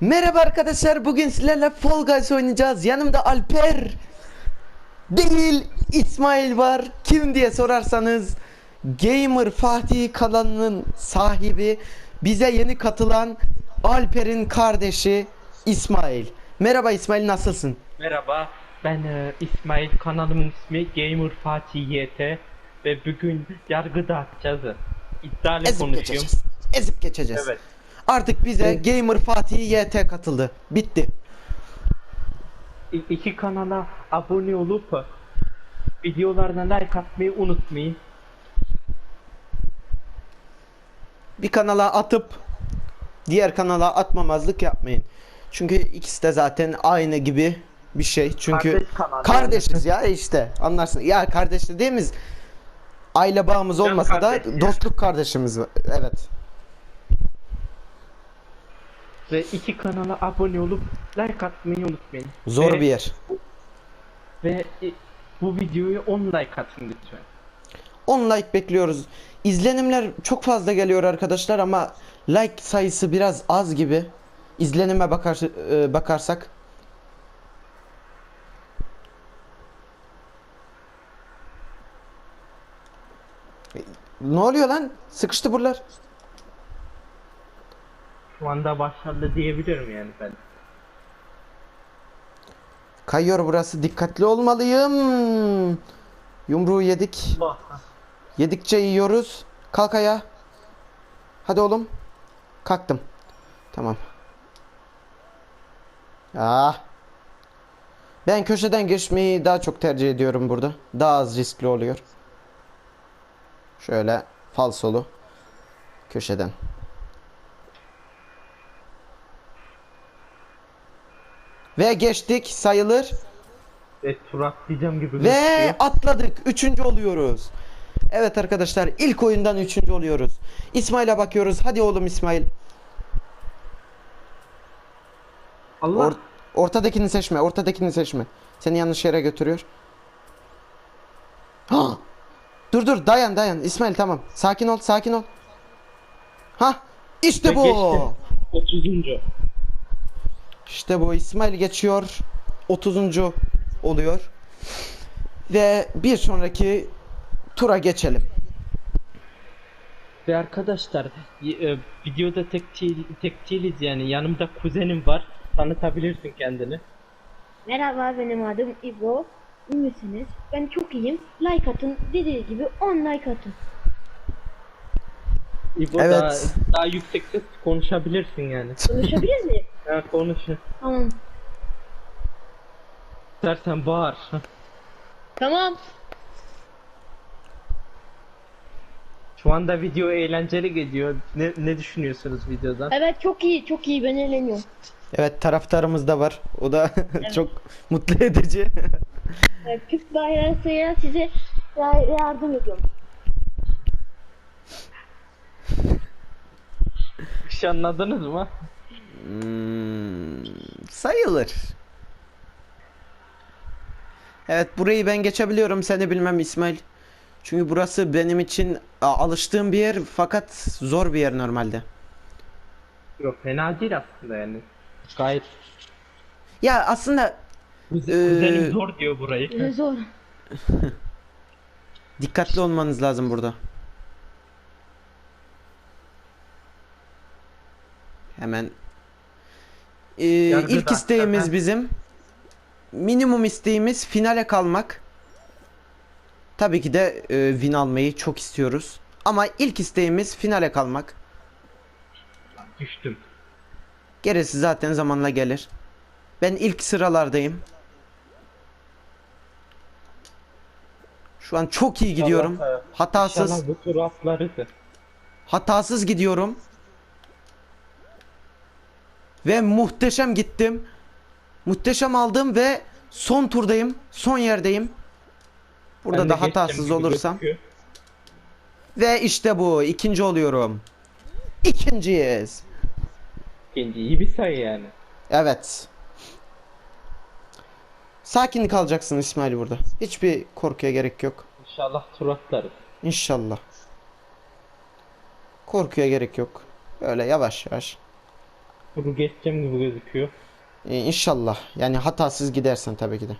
Merhaba arkadaşlar bugün sizlerle Fall Guys oynayacağız. Yanımda Alper değil İsmail var. Kim diye sorarsanız Gamer Fatih kanalının sahibi bize yeni katılan Alper'in kardeşi İsmail. Merhaba İsmail nasılsın? Merhaba, ben e, İsmail, kanalımın ismi Gamer Fatih YT ve bugün yargı dağıtacağız. İddialı Ezip konuşuyorum. geçeceğiz. Ezip geçeceğiz. Evet. Artık bize Gamer Fatih YT katıldı. Bitti. İ- iki kanala abone olup videolarına like atmayı unutmayın. bir kanala atıp diğer kanala atmamazlık yapmayın. Çünkü ikisi de zaten aynı gibi bir şey. Çünkü Kardeş kanal kardeşiz ya işte anlarsın. Ya kardeş dediğimiz aile bağımız Can olmasa da kardeş ya. dostluk kardeşimiz var. Evet. Ve iki kanala abone olup like atmayı unutmayın. Zor Ve- bir yer. Ve e, bu videoyu 10 like atın lütfen. 10 like bekliyoruz. İzlenimler çok fazla geliyor arkadaşlar ama like sayısı biraz az gibi. İzlenime bakar, e, bakarsak. E, Ne oluyor lan? Sıkıştı buralar. Şu anda başarılı diyebilirim yani ben. Kayıyor burası. Dikkatli olmalıyım. Yumruğu yedik. Yedikçe yiyoruz. Kalk ayağa. Hadi oğlum. Kalktım. Tamam. Ah. Ben köşeden geçmeyi daha çok tercih ediyorum burada. Daha az riskli oluyor. Şöyle falsolu. Köşeden. Ve geçtik sayılır. Ve tur atlayacağım gibi Ve gözüküyor. atladık. Üçüncü oluyoruz. Evet arkadaşlar ilk oyundan üçüncü oluyoruz. İsmail'e bakıyoruz. Hadi oğlum İsmail. Allah. Or- ortadakini seçme. Ortadakini seçme. Seni yanlış yere götürüyor. Ha! Dur dur dayan dayan. İsmail tamam. Sakin ol sakin ol. Ha! İşte Ve bu. geçtim. 30. İşte bu İsmail geçiyor. 30. oluyor. Ve bir sonraki tura geçelim. Ve arkadaşlar e, videoda tek, değil, tek değiliz yani yanımda kuzenim var tanıtabilirsin kendini. Merhaba benim adım İbo. İyi misiniz? Ben çok iyiyim. Like atın. Dediği gibi 10 like atın. İbo Evet. daha, daha yüksek ses konuşabilirsin yani. Konuşabilir miyim? Ha, konuş. Tamam. İstersen bağır. Tamam. Şu anda video eğlenceli gidiyor. Ne, ne düşünüyorsunuz videodan? Evet çok iyi. Çok iyi. Ben eğleniyorum. Evet taraftarımız da var. O da çok mutlu edici. Evet, Türk bayrağıyla size ya- yardım ediyorum. Bir şey anladınız mı? Hmm, sayılır. Evet burayı ben geçebiliyorum seni bilmem İsmail. Çünkü burası benim için alıştığım bir yer fakat zor bir yer normalde. Yok fena değil aslında yani. Gayet Ya aslında Kuze- Ee, kuzenim zor diyor burayı. Ne zor. dikkatli olmanız lazım burada. Hemen Ee, Yargı ilk da- isteğimiz Aha. bizim minimum isteğimiz finale kalmak. Tabii ki de e, win almayı çok istiyoruz. Ama ilk isteğimiz finale kalmak. Düştüm. Gerisi zaten zamanla gelir. Ben ilk sıralardayım. Şu an çok iyi gidiyorum. İnşallah, Hatasız, hatasız gidiyorum. Ve muhteşem gittim. Muhteşem aldım ve son turdayım. Son yerdeyim. Burada da hatasız olursam. gözüküyor. Ve işte bu. ikinci oluyorum. İkinciyiz. İkinci iyi bir sayı yani. Evet. Sakin kalacaksın İsmail burada. Hiçbir korkuya gerek yok. İnşallah tur atlarız. İnşallah. Korkuya gerek yok. Öyle yavaş yavaş. Bunu geçeceğim gibi gözüküyor. Ee, inşallah. Yani hatasız gidersen tabii ki de.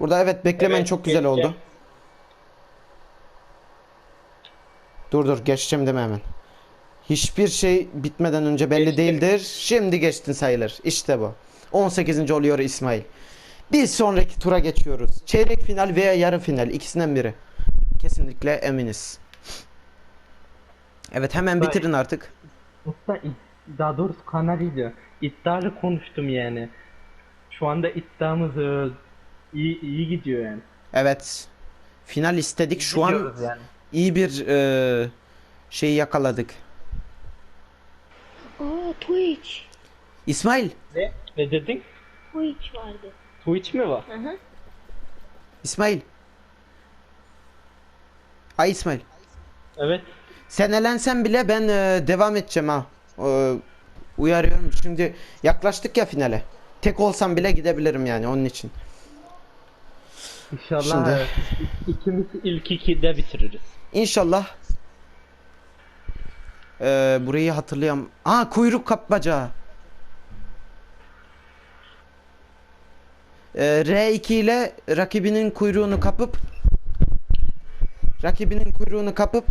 Burada evet beklemen Evet, çok güzel oldu. geçeceğim. Dur dur geçeceğim deme hemen. Hiçbir şey bitmeden önce belli Geçtim. değildir. Şimdi geçtin sayılır. İşte bu. 18. oluyor İsmail. Bir sonraki tura geçiyoruz. Çeyrek final veya yarı final ikisinden biri. Kesinlikle eminiz. Evet hemen bitirin artık. Usta daha doğrusu kanalıydı. İddialı konuştum yani. Şu anda iddiamız e, iyi iyi gidiyor yani. Evet. Final istedik. Şu an Gidiyoruz yani. iyi bir e, şeyi yakaladık. Aa Twitch. İsmail. Ne? Ne dedin? Twitch vardı. Twitch mi var? Hı hı. İsmail. Ay İsmail. Evet. Sen elensen bile ben e, devam edeceğim ha. E, uyarıyorum. Şimdi yaklaştık ya finale. Tek olsam bile gidebilirim yani onun için. İnşallah Şimdi- ikimiz ilk ikide bitiririz. İnşallah. E, burayı hatırlayam. Aa kuyruk kapmaca. E, R2 ile rakibinin kuyruğunu kapıp rakibinin kuyruğunu kapıp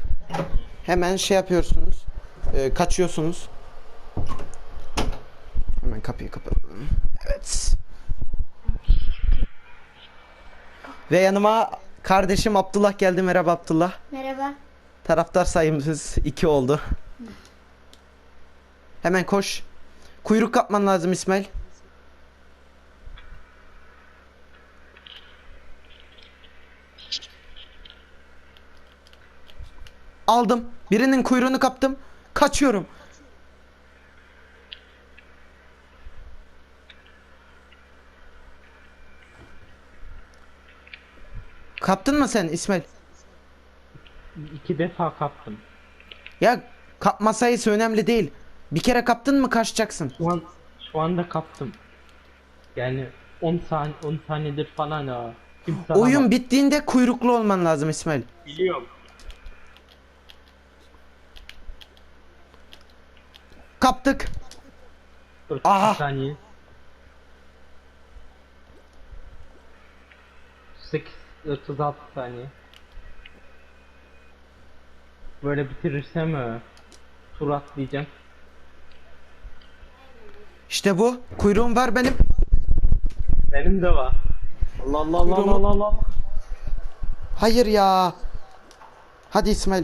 hemen şey yapıyorsunuz. E, kaçıyorsunuz. Hemen kapıyı kapatalım. Evet. Ve yanıma kardeşim Abdullah geldi. Merhaba Abdullah. Merhaba. Taraftar sayımız 2 oldu. Hemen koş. Kuyruk kapman lazım İsmail. Aldım. Birinin kuyruğunu kaptım. Kaçıyorum. Kaptın mı sen İsmail? İki defa kaptım. Ya kapma sayısı önemli değil. Bir kere kaptın mı kaçacaksın. Şu an şu anda kaptım. Yani 10 saniye 10 saniyedir falan. Kimse Oyun alamaz. bittiğinde kuyruklu olman lazım İsmail. biliyorum. Kaptık. 40 Aha. saniye. 8 36 saniye. Böyle bitirirsem e, tur atlayacağım. İşte bu. Kuyruğum var benim. Benim de var. Allah Allah Allah Kuyruğumu- Allah Allah. Allah. Hayır ya. Hadi İsmail.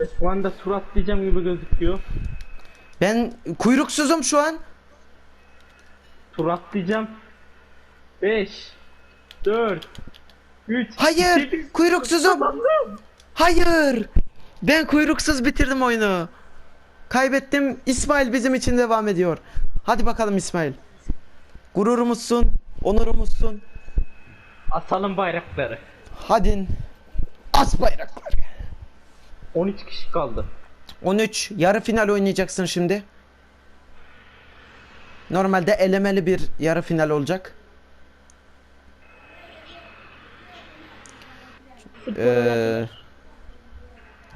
E, Şu anda tur atlayacağım gibi gözüküyor. Ben kuyruksuzum şu an. Tur atlayacağım. 5 4 3 Hayır. Kuyruksuzum. Hayır. Ben kuyruksuz bitirdim oyunu. Kaybettim. İsmail bizim için devam ediyor. Hadi bakalım İsmail. Gururumuzsun. Onurumuzsun. Asalım bayrakları. Hadi. As bayrakları. 13 kişi kaldı. 13 yarı final oynayacaksın şimdi. Normalde elemeli bir yarı final olacak. Ee,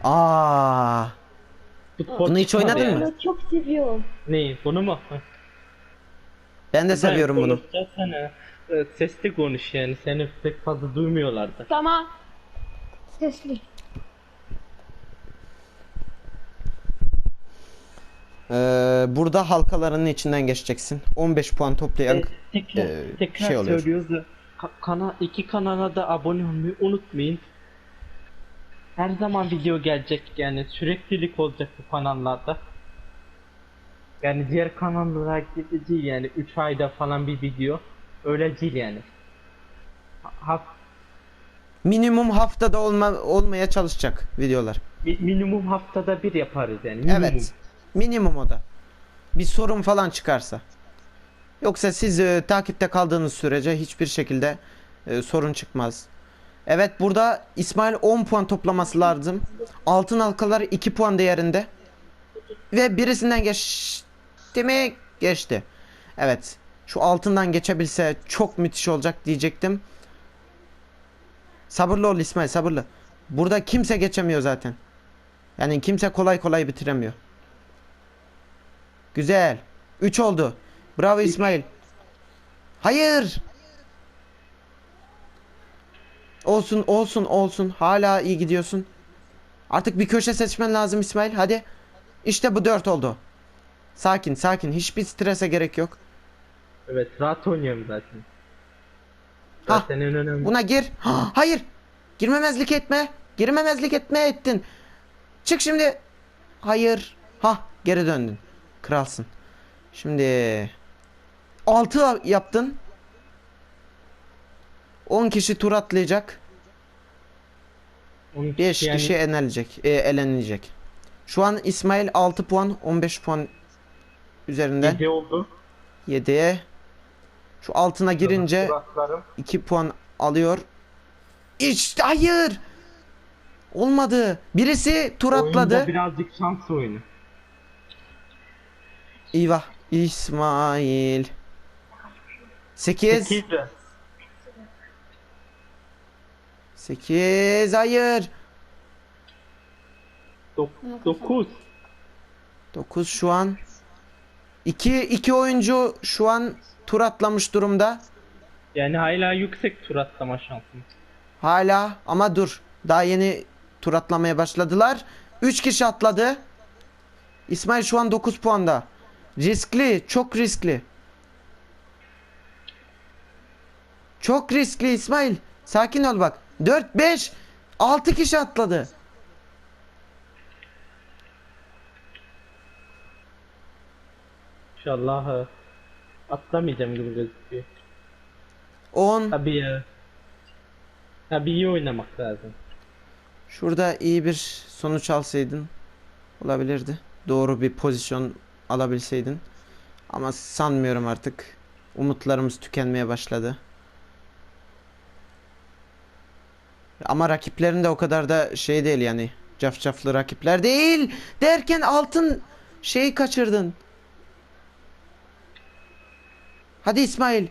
aa, Futbol Bunu hiç çıkmadı oynadın mı? Bunu çok seviyorum. Neyi? Bunu mu? ben de seviyorum bunu. Konuşacaksan, e, e, sesli konuş yani seni pek fazla duymuyorlardı. Tamam. Sesli. Ee, burada halkalarının içinden geçeceksin. 15 puan toplayan E, tekrar e, tekrar şey oluyor. söylüyoruz da ka- kana iki kanala da abone olmayı unutmayın. Her zaman video gelecek yani süreklilik olacak bu kanallarda. Yani diğer kanallara gibi değil yani 3 ayda falan bir video. Öyle değil yani. Ha, minimum haftada olma, olmaya çalışacak videolar. mi- minimum haftada bir yaparız yani. Minimum. Evet. Minimum o da. Bir sorun falan çıkarsa. Yoksa siz e, takipte kaldığınız sürece hiçbir şekilde e, sorun çıkmaz. Evet burada İsmail 10 puan toplaması lazım. Altın halkaları 2 puan değerinde. Ve birisinden geçti mi? Geçti. Evet. Şu altından geçebilse çok müthiş olacak diyecektim. Sabırlı ol İsmail sabırlı. Burada kimse geçemiyor zaten. Yani kimse kolay kolay bitiremiyor. Güzel. 3 oldu. Bravo İsmail. Hayır. Olsun olsun olsun. Hala iyi gidiyorsun. Artık bir köşe seçmen lazım İsmail. Hadi. İşte bu 4 oldu. Sakin sakin. Hiçbir strese gerek yok. Evet rahat oynuyorum zaten. Ha, Zaten en önemli. Buna gir. Ha, Hayır. Girmemezlik etme. Girmemezlik etme ettin. Çık şimdi. Hayır. Ha geri döndün. Kralsın. Şimdi 6 yaptın. 10 kişi tur atlayacak. 12 5 yani kişi elenecek. E, elenecek. Şu an İsmail 6 puan 15 puan üzerinden yedi oldu. 7'ye şu altına girince Suratlarım. 2 puan alıyor. İşte hayır. Olmadı. Birisi tur Oyunda atladı. birazcık şans oyunu. Eyvah. İsmail. 8 8 de. 8 hayır. 9. 9 şu an. 2 2 oyuncu şu an tur atlamış durumda. Yani hala yüksek tur atlama şansım. Hala ama dur. Daha yeni tur atlamaya başladılar. 3 kişi atladı. İsmail şu an 9 puanda. Riskli, çok riskli. Çok riskli İsmail. Sakin ol bak. 4 5 6 kişi atladı. İnşallah e, atlamayacağım gibi gözüküyor. 10 Tabii ya. Tabii iyi oynamak lazım. Şurada iyi bir sonuç alsaydın olabilirdi. Doğru bir pozisyon alabilseydin. Ama sanmıyorum artık. Umutlarımız tükenmeye başladı. Ama rakiplerin de o kadar da şey değil yani. Cafcaflı rakipler değil. Derken altın şeyi kaçırdın. Hadi İsmail.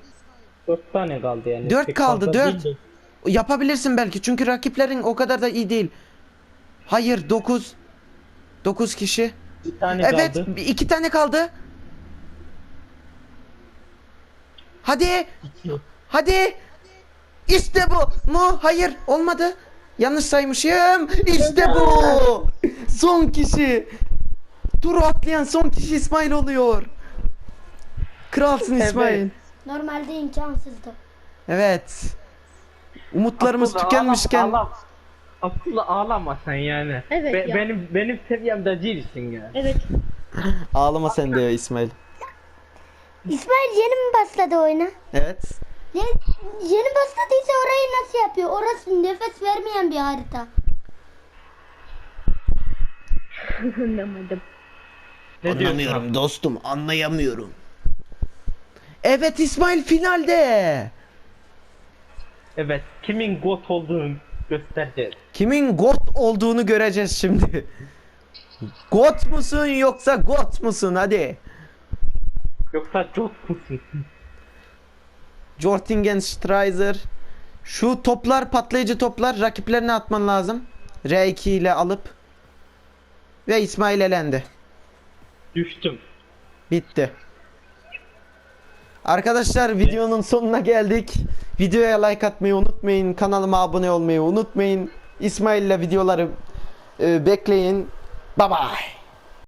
4 tane kaldı yani. Dört Pek kaldı, fazla dört. değil. Yapabilirsin belki çünkü rakiplerin o kadar da iyi değil. Hayır 9 9 kişi. Bir tane Evet kaldı. bir- iki tane kaldı. Hadi İki. hadi. İşte bu mu? Hayır olmadı. Yanlış saymışım. İşte bu. Son kişi. Turu atlayan son kişi İsmail oluyor. Kralsın Evet. İsmail. Normalde imkansızdı. Evet. Umutlarımız Abdullah, tükenmişken ağlama, ağlama. Abdullah ağlama sen yani. Evet ya. Benim benim seviyemde değilsin ya. Evet. ağlama sen de ya İsmail. İsmail yeni mi başladı oyuna? Evet. Yeni, yeni başladıysa orayı nasıl yapıyor? Orası nefes vermeyen bir harita. Anlamadım. Ne diyorsun? dostum anlayamıyorum. Evet İsmail finalde. Evet. Kimin got olduğunu göstereceğiz. Kimin got olduğunu göreceğiz şimdi. got musun yoksa got musun hadi. Yoksa got musun? Jortingen Streiser. Şu toplar patlayıcı toplar rakiplerine atman lazım. R2 ile alıp. Ve İsmail elendi. Düştüm. Bitti. Arkadaşlar videonun sonuna geldik. Videoya like atmayı unutmayın. Kanalıma abone olmayı unutmayın. İsmail ile videoları e, bekleyin. Bye bye.